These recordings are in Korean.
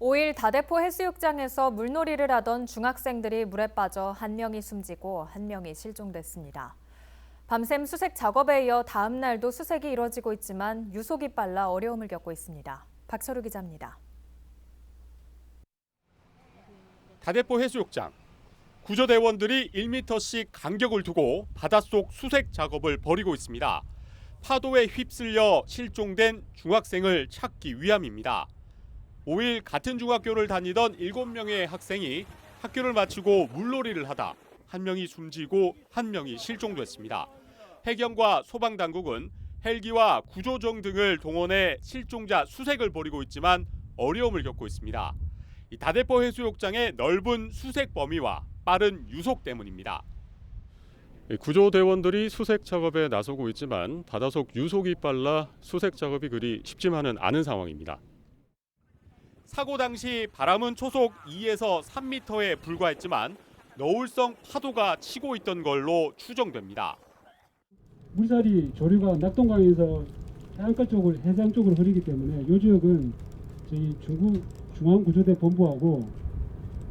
5일 다대포 해수욕장에서 물놀이를 하던 중학생들이 물에 빠져 한 명이 숨지고 한 명이 실종됐습니다. 밤샘 수색 작업에 이어 다음 날도 수색이 이뤄지고 있지만 유속이 빨라 어려움을 겪고 있습니다. 박철우 기자입니다. 다대포 해수욕장. 구조대원들이 1m씩 간격을 두고 바닷속 수색 작업을 벌이고 있습니다. 파도에 휩쓸려 실종된 중학생을 찾기 위함입니다. 5일 같은 중학교를 다니던 7명의 학생이 학교를 마치고 물놀이를 하다 한 명이 숨지고 한 명이 실종됐습니다. 해경과 소방당국은 헬기와 구조정 등을 동원해 실종자 수색을 벌이고 있지만 어려움을 겪고 있습니다. 이 다대포 해수욕장의 넓은 수색 범위와 빠른 유속 때문입니다. 구조대원들이 수색 작업에 나서고 있지만 바닷속 유속이 빨라 수색 작업이 그리 쉽지만은 않은 상황입니다. 사고 당시 바람은 초속 2에서 3m에 불과했지만 너울성 파도가 치고 있던 걸로 추정됩니다. 물살이 조류가 낙동강에서 해안가 쪽으로 해상 쪽으로 흐르기 때문에 이 지역은 저희 중국 중앙구조대 본부하고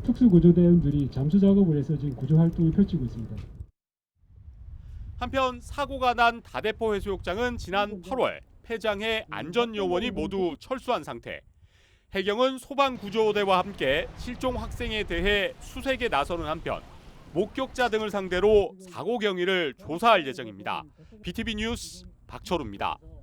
특수구조대원들이 잠수 작업을 해서 지금 구조 활동을 펼치고 있습니다. 한편 사고가 난 다대포 해수욕장은 지난 8월 폐장해 안전 요원이 모두 철수한 상태. 해경은 소방구조대와 함께 실종 학생에 대해 수색에 나서는 한편 목격자 등을 상대로 사고 경위를 조사할 예정입니다. BTV 뉴스 박철우입니다.